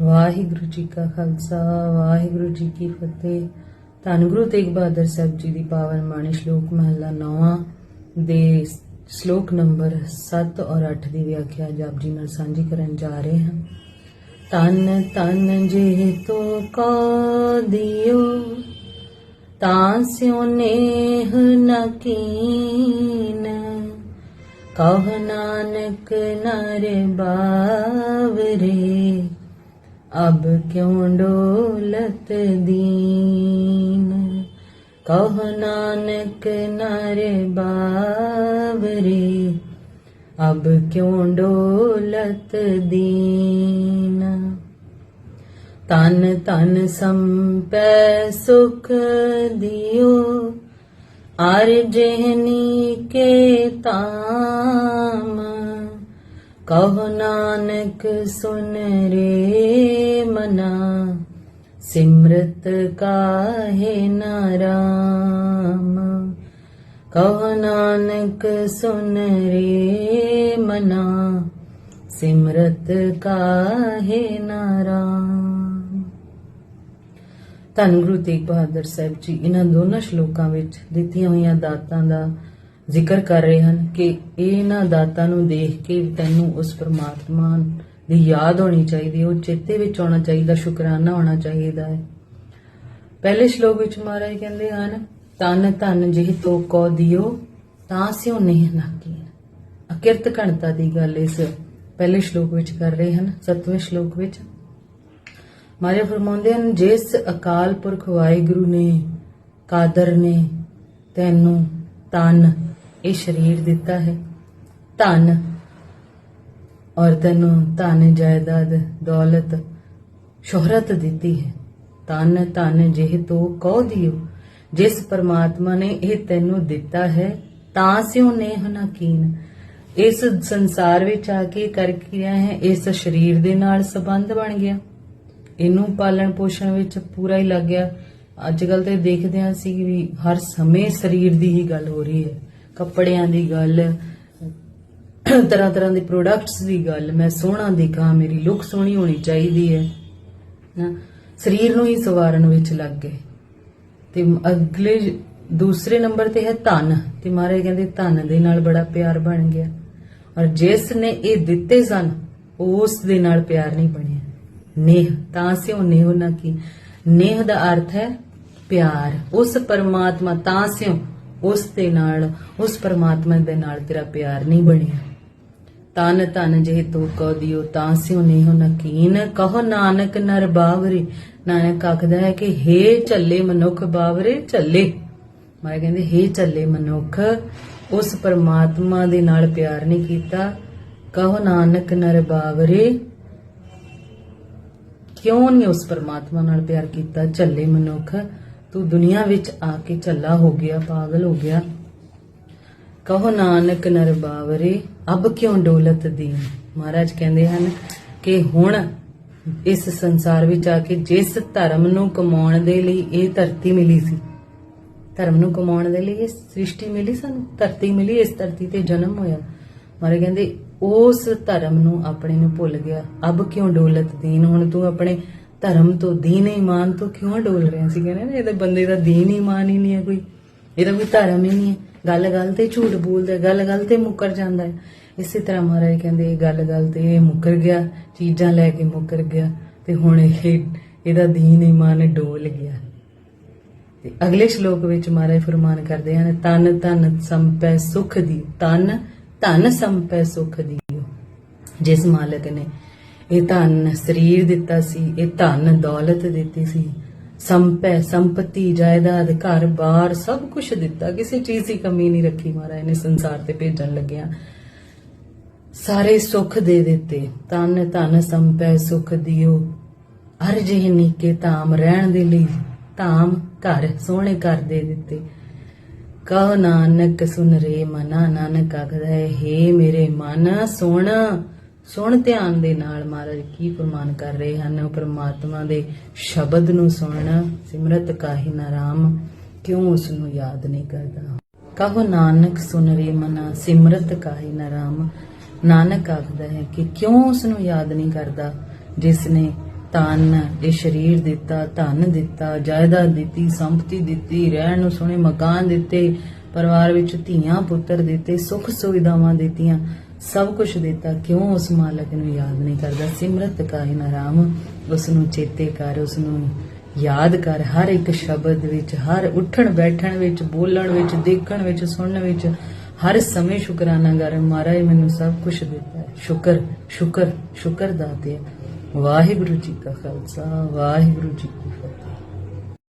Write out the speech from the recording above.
ਵਾਹਿਗੁਰੂ ਜੀ ਕਾ ਖਾਲਸਾ, ਵਾਹਿਗੁਰੂ ਜੀ ਕੀ ਫਤਿਹ। ਧੰਨ ਗੁਰੂ ਤੇਗ ਬਹਾਦਰ ਸਾਹਿਬ ਜੀ ਦੀ ਪਾਵਨ ਬਾਣੀ ਸ਼ਲੋਕ ਮਹਲਾ 9 ਦੇ ਸ਼ਲੋਕ ਨੰਬਰ 7 ਔਰ 8 ਦੀ ਵਿਆਖਿਆ ਆਪ ਜੀ ਨਾਲ ਸਾਂਝੀ ਕਰਨ ਜਾ ਰਹੇ ਹਾਂ। ਤਨ ਤਨ ਜੇ ਤੋ ਕਾ ਦਿਓ, ਤਾਂ ਸਿਉ ਨੇਹ ਨਕੀਨ ਕਹ ਨਾਨਕ ਨਰ ਬਾਵਰੇ ਅਬ ਕਿਉ ਡੋਲਤ ਦੀਨ ਕਹ ਨਾਨਕ ਨਰ ਬਾਵਰੇ ਅਬ ਕਿਉ ਡੋਲਤ ਦੀਨ ਤਨ ਤਨ ਸੰਪੈ ਸੁਖ ਦਿਓ ਅਰ ਜਿਹਨੀ ਕੇ ਤਾਮ ਕਹ ਨਾਨਕ ਸੁਨ ਰੇ ਮਨਾ, ਸਿਮਰਤ ਕਾਹੇ ਨਾਰਾਮ ਕਹ ਨਾਨਕ ਸੁਨ ਰੇ ਮਨਾ, ਸਿਮਰਤ ਕਾਹੇ ਨਾਰਾਮ ਧੰਨ ਗੁਰੂ ਤੇਗ ਬਹਾਦਰ ਸਾਹਿਬ ਜੀ, ਇਹਨਾਂ ਦੋਨਾਂ ਸ਼ਲੋਕਾਂ ਵਿੱਚ ਦਿੱਤੀਆਂ ਹੋਈਆਂ ਦਾਤਾਂ ਦਾ ਜ਼ਿਕਰ ਕਰ ਰਹੇ ਹਨ ਕਿ ਇਹਨਾਂ ਦਾਤਾਂ ਨੂੰ ਦੇਖ ਕੇ ਤੈਨੂੰ ਉਸ ਪਰਮਾਤਮਾ ਦੀ ਯਾਦ ਹੋਣੀ ਚਾਹੀਦੀ, ਉਹ ਚੇਤੇ ਵਿੱਚ ਆਉਣਾ ਚਾਹੀਦਾ, ਸ਼ੁਕਰਾਨਾ ਹੋਣਾ ਚਾਹੀਦਾ ਹੈ। ਪਹਿਲੇ ਸ਼ਲੋਕ ਵਿੱਚ ਮਹਾਰਾਜ ਕਹਿੰਦੇ ਹਨ ਤਨ ਤਨ ਜਿਹ ਤੋ ਕੋ ਦਿਓ, ਤਾਂ ਸਿਉ ਨਹੀਂ ਨਾਕੀ ਅਕਿਰਤ ਘਣਤਾ ਦੀ ਗੱਲ ਇਸ ਪਹਿਲੇ ਸ਼ਲੋਕ ਵਿੱਚ ਕਰ ਰਹੇ ਹਨ, ਸਤਵੇਂ ਸ਼ਲੋਕ ਵਿੱਚ। ਮਾਰੇ ਫਰਮਾਉਂਦੇ ਹਨ, ਜਿਸ ਅਕਾਲ ਪੁਰਖ ਵਾਹਿਗੁਰੂ ਨੇ ਕਾਦਰ ਨੇ ਤੈਨੂੰ ਤਨ ਇਹ ਸਰੀਰ ਦਿੱਤਾ ਹੈ। ਧਨ ਔਰ ਤੈਨੂੰ ਧਨ, ਜਾਇਦਾਦ, ਦੌਲਤ, ਸ਼ੋਹਰਤ ਦਿੱਤੀ ਹੈ। ਤਨ ਧਨ ਜਿਹ ਤੋ ਕਉ ਦਿਓ। ਜਿਸ ਪਰਮਾਤਮਾ ਨੇ ਇਹ ਤੈਨੂੰ ਦਿੱਤਾ ਹੈ, ਤਾਂ ਸਿਉ ਨੇਹ ਨਾ ਕੀਨ। ਇਸ ਸੰਸਾਰ ਵਿੱਚ ਆ ਕੇ ਕਰ ਕੀ ਹੈ, ਇਸ ਸਰੀਰ ਦੇ ਨਾਲ ਸੰਬੰਧ ਬਣ ਗਿਆ। ਇਹਨੂੰ ਪਾਲਣ ਪੋਸ਼ਣ ਵਿੱਚ ਪੂਰਾ ਹੀ ਲੱਗ ਗਿਆ। ਅੱਜ ਕੱਲ ਤੇ ਦੇਖਦੇ ਹਾਂ ਅਸੀਂ ਵੀ ਹਰ ਸਮੇਂ ਸਰੀਰ ਦੀ ਹੀ ਗੱਲ ਹੋ ਰਹੀ ਹੈ। ਕੱਪੜਿਆਂ ਦੀ ਗੱਲ ਤਰ੍ਹਾਂ ਤਰ੍ਹਾਂ ਦੇ ਪ੍ਰੋਡਕਟਸ ਦੀ ਗੱਲ, ਮੈਂ ਸੋਹਣਾ ਦਿਖਾਂ, ਮੇਰੀ ਲੁੱਕ ਸੋਹਣੀ ਹੋਣੀ ਚਾਹੀਦੀ ਹੈ। ਨਾ ਸਰੀਰ ਨੂੰ ਹੀ ਸਵਾਰਨ ਵਿੱਚ ਲੱਗ ਗਏ। ਤੇ ਅਗਲੇ ਦੂਸਰੇ ਨੰਬਰ ਤੇ ਹੈ ਧਨ, ਤੇ ਮਹਾਰਾਜ ਕਹਿੰਦੇ ਧਨ ਦੇ ਨਾਲ ਬੜਾ ਪਿਆਰ ਬਣ ਗਿਆ। ਔਰ ਜਿਸ ਨੇ ਇਹ ਦਿੱਤੇ ਸਨ, ਉਸ ਦੇ ਨਾਲ ਪਿਆਰ ਨਹੀਂ ਬਣਿਆ। ਨੇਹ, ਤਾਂ ਸਿਓ ਨੇਹ ਨਾ ਕੀ। ਨੇਹ ਦਾ ਅਰਥ ਹੈ ਪਿਆਰ। ਉਸ ਪਰਮਾਤਮਾ, ਤਾਂ ਸਿਓ ਉਸ ਦੇ ਨਾਲ, ਉਸ ਪਰਮਾਤਮਾ ਦੇ ਨਾਲ ਤੇਰਾ ਪਿਆਰ ਨਹੀਂ ਬਣਿਆ। ਤਨ ਤਨ ਜੇ ਤੋ ਕੋ ਦਿਓ, ਤਾਂ ਸਿਉ ਨੇਹ ਨਕੀਨ ਕਹੋ ਨਾਨਕ ਨਰ ਬਾਵਰੇ। ਨਾਨਕ ਆਖਦਾ ਹੈ ਕਿ ਹੇ ਚੱਲੇ ਮਨੁੱਖ ਬਾਵਰੇ ਚੱਲੇ ਮਾਰੇ ਕਹਿੰਦੇ, ਹੇ ਚੱਲੇ ਮਨੁੱਖ, ਉਸ ਪਰਮਾਤਮਾ ਦੇ ਨਾਲ ਪਿਆਰ ਨਹੀਂ ਕੀਤਾ। ਕਹੋ ਨਾਨਕ ਨਰ ਬਾਵਰੇ। ਕਿਉਂ ਨਹੀਂ ਉਸ ਪਰਮਾਤਮਾ ਨਾਲ ਪਿਆਰ ਕੀਤਾ? ਚੱਲੇ ਮਨੁੱਖ। ਤੂੰ ਦੁਨੀਆ ਵਿੱਚ ਆ ਕੇ ਚੱਲਾ ਹੋ ਗਿਆ, ਪਾਗਲ ਹੋ ਗਿਆ। ਕਹੋ ਨਾਨਕ ਨਰ ਬਾਵਰੇ, ਅਬ ਕਿਉਂ ਡੋਲਤ ਦੀਨ? ਮਹਾਰਾਜ ਕਹਿੰਦੇ ਹਨ ਕਿ ਹੁਣ ਇਸ ਸੰਸਾਰ ਵਿੱਚ ਆ ਕੇ ਜਿਸ ਧਰਮ ਨੂੰ ਕਮਾਉਣ ਦੇ ਲਈ ਇਹ ਧਰਤੀ ਮਿਲੀ ਸੀ, ਧਰਮ ਨੂੰ ਕਮਾਉਣ ਦੇ ਲਈ ਇਹ ਸ੍ਰਿਸ਼ਟੀ ਮਿਲੀ ਸਾਨੂੰ, ਧਰਤੀ ਮਿਲੀ, ਇਸ ਧਰਤੀ ਤੇ ਜਨਮ ਹੋਇਆ। ਮਹਾਰਾਜ ਕਹਿੰਦੇ, ਉਸ ਧਰਮ ਨੂੰ ਆਪਣੇ ਨੂੰ ਭੁੱਲ ਗਿਆ, ਅਬ ਕਿਉਂ ਡੋਲਤ ਦੀਨ? ਹੁਣ ਤੂੰ ਆਪਣੇ ਧਰਮ ਤੋਂ ਦੀਨ ਇਮਾਨ ਤੋਂ ਕਿਉਂ ਡੋਲ ਰਿਹਾ ਸੀ ਕਹਿੰਦੇ ਨਾ? ਇਹਦਾ ਬੰਦੇ ਦਾ ਦੀਨ ਇਮਾਨ ਹੀ ਨਹੀਂ ਹੈ ਕੋਈ। ਇਹਦਾ ਕੋਈ ਧਰਮ ਹੀ ਨਹੀਂ ਹੈ। ਗੱਲ ਗੱਲ ਤੇ ਝੂਠ ਬੋਲਦਾ ਗੱਲ ਗੱਲ ਤੇ ਮੁੱਕਰ ਜਾਂਦਾ ਹੈ। ਇਸੇ ਤਰ੍ਹਾਂ ਮਹਾਰਾਜ ਕਹਿੰਦੇ ਗੱਲ ਗੱਲ ਤੇ ਇਹ ਮੁੱਕਰ ਗਿਆ, ਚੀਜ਼ਾਂ ਲੈ ਕੇ ਮੁੱਕਰ ਗਿਆ ਤੇ ਹੁਣ ਇਹ, ਇਹਦਾ ਦੀਨ ਇਮਾਨ ਡੋਲ ਗਿਆ। ਤੇ ਅਗਲੇ ਸ਼ਲੋਕ ਵਿੱਚ ਮਹਾਰਾਜ ਫਰਮਾਨ ਕਰਦੇ ਹਨ, ਤਨ ਤਨ ਸੰਪੈ ਸੁਖ ਦੀ ਤਨ, ਧਨ ਸੰਪੈ ਸੁਖ ਦੀ ਜਿਸ ਮਾਲਕ ਨੇ ਇਹ ਧਨ ਸਰੀਰ ਦਿੱਤਾ ਸੀ, ਇਹ ਧਨ ਦੌਲਤ ਦਿੱਤੀ ਸੀ। ਸੰਪੈ, ਸੰਪਤੀ, ਜਾਇਦਾਦ, ਘਰ, ਬਾਰ, ਸਭ ਕੁਝ ਦਿੱਤਾ। ਕਿਸੇ ਚੀਜ਼ ਦੀ ਕਮੀ ਨਹੀਂ ਰੱਖੀ ਮਹਾਰਾਜ ਨੇ, ਸੰਸਾਰ ਤੇ ਭੇਜਣ ਲੱਗਿਆ। ਸਾਰੇ ਸੁੱਖ ਦੇ ਦਿੱਤੇ। ਤਨ ਧਨ, ਸੰਪੈ, ਸੁਖ ਦਿਓ। ਹਰ ਜਿਹੇ ਨੀਕੇ ਧਾਮ ਰਹਿਣ ਦੇ ਲਈ ਧਾਮ ਘਰ ਸੋਹਣੇ ਘਰ ਦੇ ਦਿੱਤੇ। ਕਹੋ ਨਾਨਕ ਸੁਨ ਰੇ ਮਨਾ, ਨਾਨਕ ਆਖਦਾ ਹੈ, ਹੇ ਮੇਰੇ ਮਨ ਸੋਹਣਾ। ਸੁਣ ਧਿਆਨ ਦੇ ਨਾਲ ਮਹਾਰਾਜ ਕੀ ਫਰਮਾਨ ਕਰ ਰਹੇ ਹਨ, ਉਹ ਪ੍ਰਮਾਤਮਾ ਦੇ ਸ਼ਬਦ ਨੂੰ ਸੁਣਨਾ ਸਿਮਰਤ ਕਾਹੀ ਨਾਰਾਮ ਕਿਉਂ ਉਸ ਨੂੰ ਯਾਦ ਨਹੀਂ ਕਰਦਾ? ਕਹੋ ਨਾਨਕ ਸੁਨ ਰੇ ਮਨਾ, ਸਿਮਰਤ ਕਾਹੀ ਨਾਰਾਮ ਨਾਨਕ ਆਖਦਾ ਹੈ ਕਿ ਕਿਉਂ ਉਸ ਨੂੰ ਯਾਦ ਨਹੀਂ ਕਰਦਾ? ਜਿਸ ਨੇ ਤਨ ਇਹ ਸਰੀਰ ਦਿੱਤਾ, ਧਨ ਦਿੱਤਾ, ਜਾਇਦਾਦ ਦਿੱਤੀ, ਸੰਪਤੀ ਦਿੱਤੀ, ਰਹਿਣ ਨੂੰ ਸੋਹਣੇ ਮਕਾਨ ਦਿੱਤੇ, ਪਰਿਵਾਰ ਵਿੱਚ ਧੀਆਂ ਪੁੱਤਰ ਦਿੱਤੇ, ਸੁੱਖ ਸੁਵਿਧਾਵਾਂ ਦਿੱਤੀਆਂ ਸਭ ਕੁਝ ਦਿੱਤਾ, ਕਿਉਂ ਉਸ ਮਾਲਕ ਨੂੰ ਯਾਦ ਨਹੀਂ ਕਰਦਾ? ਸਿਮਰਤ ਕਾਇ ਨਾਮ ਉਸ ਨੂੰ ਚੇਤੇ ਕਰ ਉਸ ਨੂੰ ਯਾਦ ਕਰ। ਹਰ ਇੱਕ ਸ਼ਬਦ ਵਿੱਚ, ਹਰ ਉੱਠਣ, ਬੈਠਣ ਵਿੱਚ, ਬੋਲਣ ਵਿੱਚ, ਦੇਖਣ ਵਿੱਚ, ਸੁਣਨ ਵਿੱਚ, ਹਰ ਸਮੇਂ ਸ਼ੁਕਰਾਨਾ ਕਰ, ਮਹਾਰਾਜ ਮੈਨੂੰ ਸਭ ਕੁਝ ਦਿੱਤਾ ਹੈ। ਸ਼ੁਕਰ ਸ਼ੁਕਰ ਸ਼ੁਕਰ ਦਾਤੇ ਵਾਹਿਗੁਰੂ ਜੀ ਕਾ ਖਾਲਸਾ, ਵਾਹਿਗੁਰੂ ਜੀ ਕੀ ਫਤਿਹ।